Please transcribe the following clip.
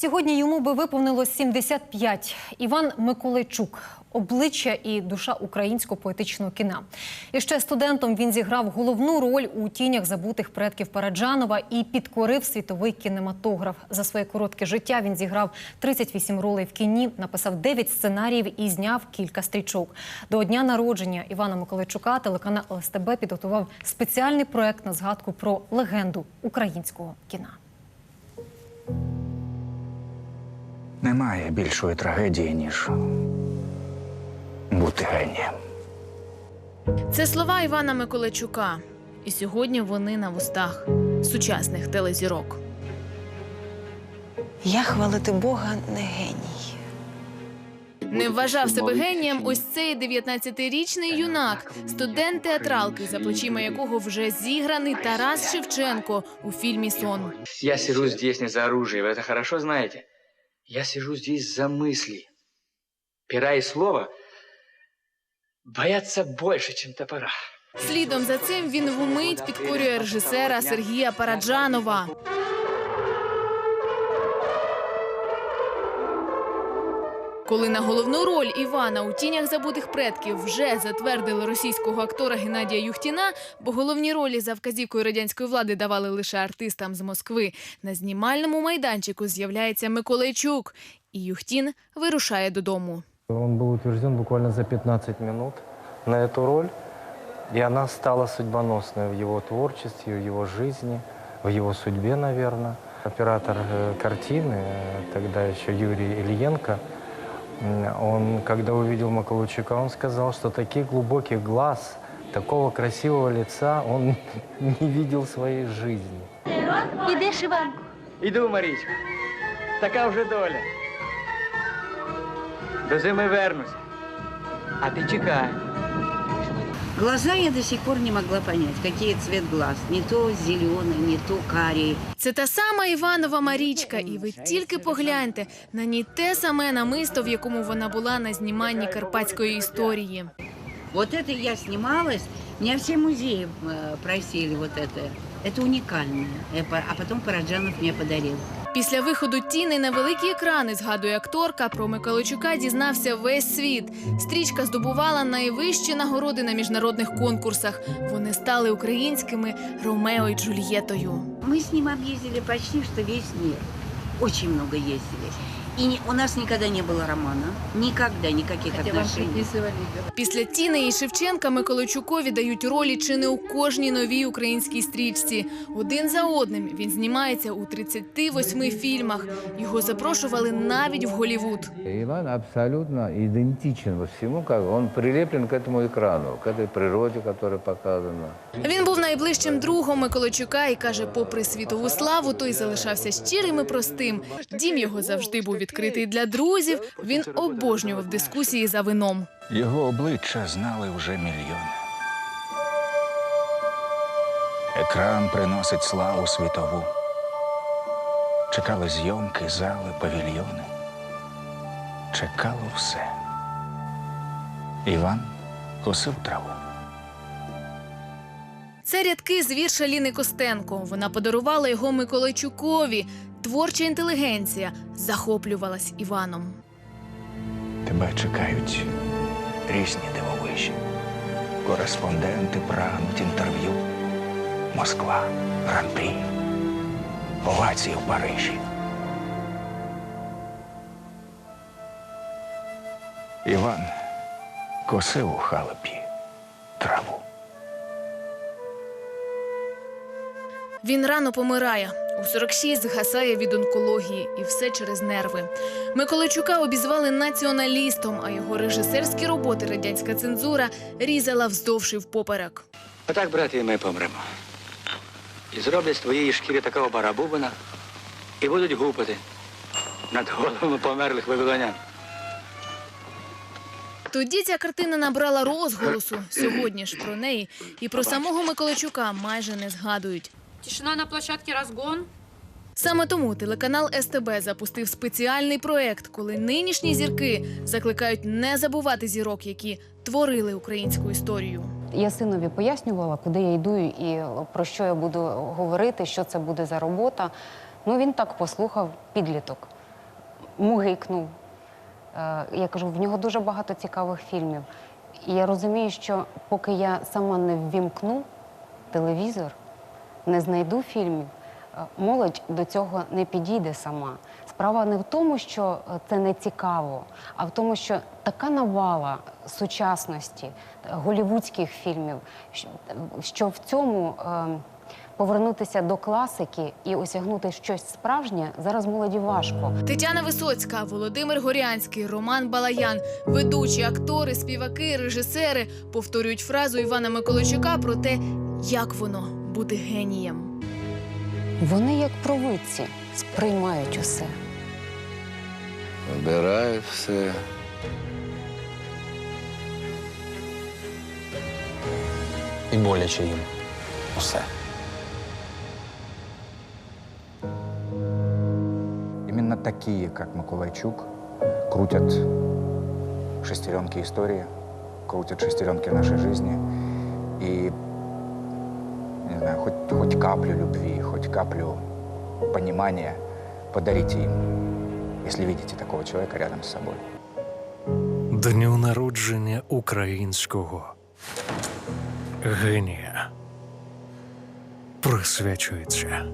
Сьогодні йому би виповнилось 75. Іван Миколайчук обличчя і душа українського поетичного кіна. І ще студентом він зіграв головну роль у тінях забутих предків Параджанова і підкорив світовий кінематограф. За своє коротке життя він зіграв 38 ролей в кіні, написав 9 сценаріїв і зняв кілька стрічок. До дня народження Івана Миколайчука телеканал СТБ підготував спеціальний проект на згадку про легенду українського кіна. Немає більшої трагедії, ніж бути генієм. Це слова Івана Миколайчука. І сьогодні вони на вустах сучасних телезірок. Я хвалити Бога не геній. Не вважав себе генієм ось цей 19-річний юнак, студент театралки, за плечима якого вже зіграний Тарас Шевченко у фільмі Сон. Я сижу здесь не за оружие, вы это хорошо знаете. Я сижу здесь за мысли. Пера и слова боятся больше, чем топора. Слідом за цим він вмить підкорює режисера Сергія Параджанова. Коли на головну роль Івана у тінях забутих предків вже затвердили російського актора Геннадія Юхтіна, бо головні ролі за вказівкою радянської влади давали лише артистам з Москви. На знімальному майданчику з'являється Миколайчук, і Юхтін вирушає додому. Он был утвержден буквально за 15 минут на эту роль, и она стала судьбоносной в его творчестве, в его жизни, в его судьбе, наверное. Оператор э, картины, э, тогда еще Юрий Ильенко, м, он, когда увидел Маколучука, он сказал, что таких глубоких глаз, такого красивого лица он не видел в своей жизни. Идешь, Іванку? Іду, Марічка. Така вже доля. До зими вернусь. А ти чекай. Глаза я до сих пор не могла понять, какие цвет глаз. Не то зеленый, не то карий. Це та сама Іванова Марічка, і ви тільки погляньте на ній те саме намисто, в якому вона була на зніманні карпатської історії. Вот это я снималась, меня все музеи э, просили вот это. Это уникальное. Э, по- А потом Параджанов мне подарил. Після виходу тіни на великі екрани, згадує акторка, про Миколайчука дізнався весь світ. Стрічка здобувала найвищі нагороди на міжнародних конкурсах. Вони стали українськими Ромео і Джульєтою. Мы с ним объездили почти что весь мир. Очень много ездили. И не- у нас никогда не было романа. Никогда никаких отношений. Після Тіни і Шевченка Миколайчукові дають ролі чи не у кожній новій українській стрічці. Один за одним він знімається у 38 фільмах. Його запрошували навіть в Голівуд. Иван абсолютно идентичен во всему, как он прилеплен к этому экрану, к этой природе, которая показана. Він був найближчим другом Миколайчука і каже, попри світову славу, той залишався щирим і простим. Дім його завжди був відкритий для друзів. Він обожнював дискусії за вином. Його обличчя знали вже мільйони. Екран приносить славу світову. Чекали зйомки, зали, павільйони. Чекало все. Іван косив траву. Це рядки з вірша Ліни Костенко. Вона подарувала його Миколайчукові. Творча інтелігенція захоплювалась Іваном. Тебе чекають різні дивовижі. Кореспонденти прагнуть інтерв'ю. Москва, гран-прі, овації в Парижі. Іван косив у халепі траву. Він рано помирає. У 46 згасає від онкології, і все через нерви. Миколайчука обізвали націоналістом, а його режисерські роботи радянська цензура різала вздовж і впоперек. Отак, брате, і ми помремо. І зроблять з твоєї шкіри такого барабубина і будуть гупати над головами померлих вавилонян. Тоді ця картина набрала розголосу. Сьогодні ж про неї і про самого Миколайчука майже не згадують. Тишина на площадке «Разгон». Саме тому телеканал СТБ запустив спеціальний проект, коли нинішні зірки закликають не забувати зірок, які творили українську історію. Я синові пояснювала, куди я йду і про що я буду говорити, що це буде за робота. Ну він так послухав підліток. мугикнув. Е, Я кажу, в нього дуже багато цікавих фільмів. І я розумію, що поки я сама не ввімкну телевізор, не знайду фільмів, е, молодь до цього не підійде сама. Справа не в тому, що е, це не цікаво, а в тому, що така навала сучасності, е, голівудських фільмів, що в цьому е, повернутися до класики і осягнути щось справжнє зараз молоді важко. Тетяна Висоцька, Володимир Горянський, Роман Балаян, ведучі, актори, співаки, режисери повторюють фразу Івана Миколайчука про те, як воно бути генієм. Вони, як провидці, сприймають усе. Вибирають все. І боляче їм. Усе. Именно такие, как Миколайчук, крутят шестеренки истории, крутят шестеренки нашей жизни. Каплю любви, хоть каплю понимания подарите им, если видите такого человека рядом с собой. Дню народження українського. Генія. Присвячується